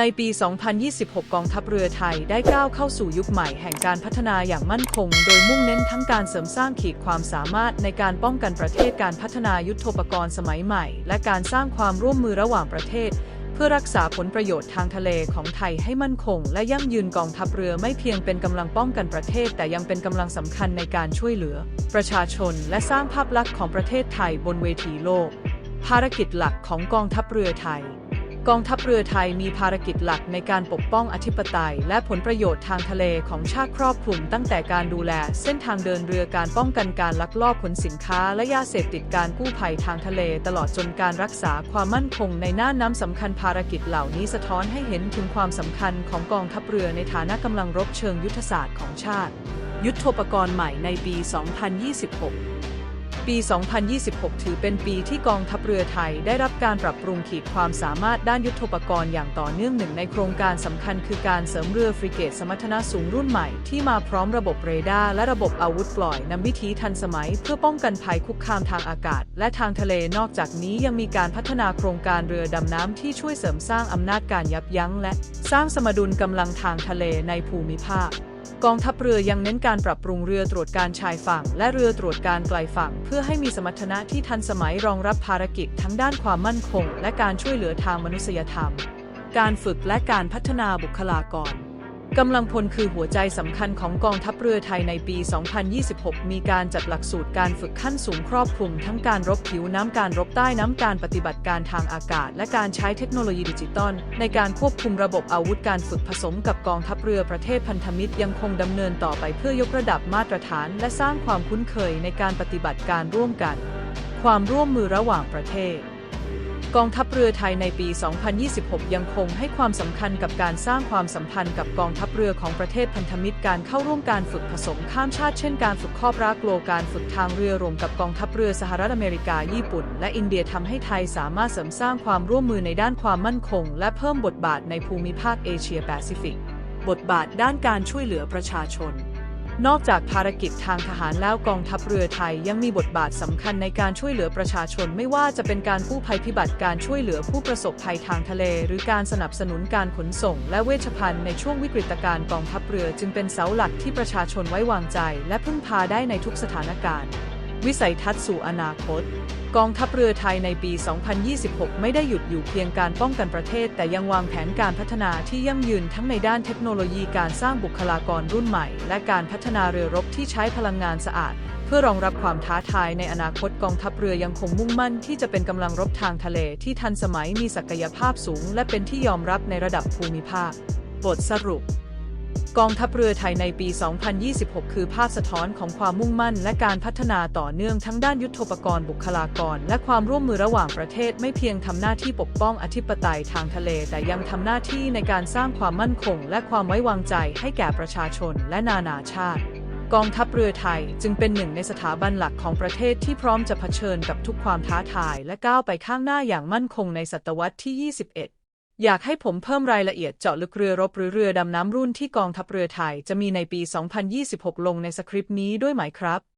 ในปี 2026 กองทัพเรือไทยได้ก้าวเข้าสู่ยุคใหม่แห่งการพัฒนาอย่างมั่นคง โดยมุ่งเน้นทั้งการเสริมสร้างขีดความสามารถในการป้องกันประเทศการพัฒนายุทโธปกรณ์สมัยใหม่ และการสร้างความร่วมมือระหว่างประเทศ เพื่อรักษาผลประโยชน์ทางทะเลของไทยให้มั่นคง และยั่งยืนกองทัพเรือไม่เพียงเป็นกำลังป้องกันประเทศ แต่ยังเป็นกำลังสำคัญในการช่วยเหลือ ประชาชนและสร้างภาพลักษณ์ของประเทศไทยบนเวทีโลก ภารกิจหลักของกองทัพเรือไทย กองทัพเรือไทยมีภารกิจหลักในการปกป้องอธิปไตย และผลประโยชน์ทางทะเลของชาติครอบคลุมตั้งแต่การดูแล เส้นทางเดินเรือการป้องกันการลักลอบขนสินค้า และยาเสพติดการกู้ภัยทางทะเล ตลอดจนการรักษาความมั่นคงในน่านน้ำสำคัญภารกิจเหล่านี้สะท้อนให้เห็นถึงความสำคัญของกองทัพเรือในฐานะกำลังรบเชิงยุทธศาสตร์ของชาติ ยุทโธปกรณ์ใหม่ในปี 2026 ปี 2026 ถือเป็นปีที่กองทัพเรือไทยได้รับการปรับปรุงขีดความสามารถด้านยุทธปกรณ์อย่างต่อเนื่องหนึ่งในโครงการสำคัญคือการเสริมเรือฟริเกตสมรรถนะสูงรุ่นใหม่ที่มาพร้อมระบบเรดาร์และระบบอาวุธปล่อยนำวิธีทันสมัย เพื่อป้องกันภัยคุกคามทางอากาศ และทางทะเลนอกจากนี้ยังมีการพัฒนาโครงการเรือดำน้ำที่ช่วยเสริมสร้างอำนาจการยับยั้ง และสร้างสมดุลกำลังทางทะเลในภูมิภาค กองทัพเรือยังเน้นการปรับปรุงเรือตรวจการชายฝั่ง และเรือตรวจการไกลฝั่ง เพื่อให้มีสมรรถนะที่ทันสมัยรองรับภารกิจทั้งด้านความมั่นคง และการช่วยเหลือทางมนุษยธรรม การฝึกและการพัฒนาบุคลากร กำลังพลคือหัวใจสำคัญของกองทัพเรือไทยในปี 2026 มีการจัดหลักสูตรการฝึกขั้นสูงครอบคลุมทั้งการรบผิวน้ำการรบใต้น้ำการปฏิบัติการทางอากาศ และการใช้เทคโนโลยีดิจิตอลในการควบคุมระบบอาวุธการฝึกผสมกับกองทัพเรือประเทศพันธมิตรยังคงดำเนินต่อไปเพื่อยกระดับมาตรฐาน และสร้างความคุ้นเคยในการปฏิบัติการร่วมกัน ความร่วมมือระหว่างประเทศ กองทัพเรือไทยในปี 2026 ยังคงให้ความสำคัญกับการสร้างความสัมพันธ์กับกองทัพเรือของประเทศพันธมิตรการเข้าร่วมการฝึกผสมข้ามชาติเช่นการฝึกครอบรากโลการฝึกทางเรือรวมกับกองทัพเรือสหรัฐอเมริกา ญี่ปุ่น และอินเดียทำให้ไทยสามารถเสริมสร้างความร่วมมือในด้านความมั่นคง และเพิ่มบทบาทในภูมิภาคเอเชียแปซิฟิก บทบาทด้านการช่วยเหลือประชาชน นอกจากภารกิจทางทหารแล้วกองทัพเรือไทยยังมีบทบาทสำคัญในการช่วยเหลือประชาชนไม่ว่าจะเป็นการกู้ภัยพิบัติการช่วยเหลือผู้ประสบภัยทางทะเล หรือการสนับสนุนการขนส่ง และเวชภัณฑ์ในช่วงวิกฤตการณ์กองทัพเรือจึงเป็นเสาหลักที่ประชาชนไว้วางใจ และพึ่งพาได้ในทุกสถานการณ์ วิสัยทัศน์สู่อนาคต กองทัพเรือไทยในปี 2026 ไม่ได้หยุดอยู่เพียงการป้องกันประเทศ แต่ยังวางแผนการพัฒนาที่ยั่งยืนทั้งในด้านเทคโนโลยีการสร้างบุคลากรรุ่นใหม่ และการพัฒนาเรือรบที่ใช้พลังงานสะอาด เพื่อรองรับความท้าทายในอนาคตกองทัพเรือยังคงมุ่งมั่นที่จะเป็นกำลังรบทางทะเลที่ทันสมัยมีศักยภาพสูง และเป็นที่ยอมรับในระดับภูมิภาค บทสรุป กองทัพเรือไทยในปี 2026 คือภาพสะท้อนของความมุ่งมั่น และการพัฒนาต่อเนื่องทั้งด้านยุทธปกรณ์บุคลากร และความร่วมมือระหว่างประเทศไม่เพียงทำหน้าที่ปกป้องอธิปไตยทางทะเล แต่ยังทำหน้าที่ในการสร้างความมั่นคง และความไว้วางใจให้แก่ประชาชนและนานาชาติ กองทัพเรือไทยจึงเป็นหนึ่งในสถาบันหลักของประเทศที่พร้อมจะเผชิญกับทุกความท้าทาย และก้าวไปข้างหน้าอย่างมั่นคงในศตวรรษที่ 21 อยากให้ผมเพิ่มรายละเอียดเจาะลึกเรือรบหรือเรือดำน้ำรุ่นที่กองทัพเรือไทย จะมีในปี 2026 ลงในสคริปต์นี้ด้วยไหมครับ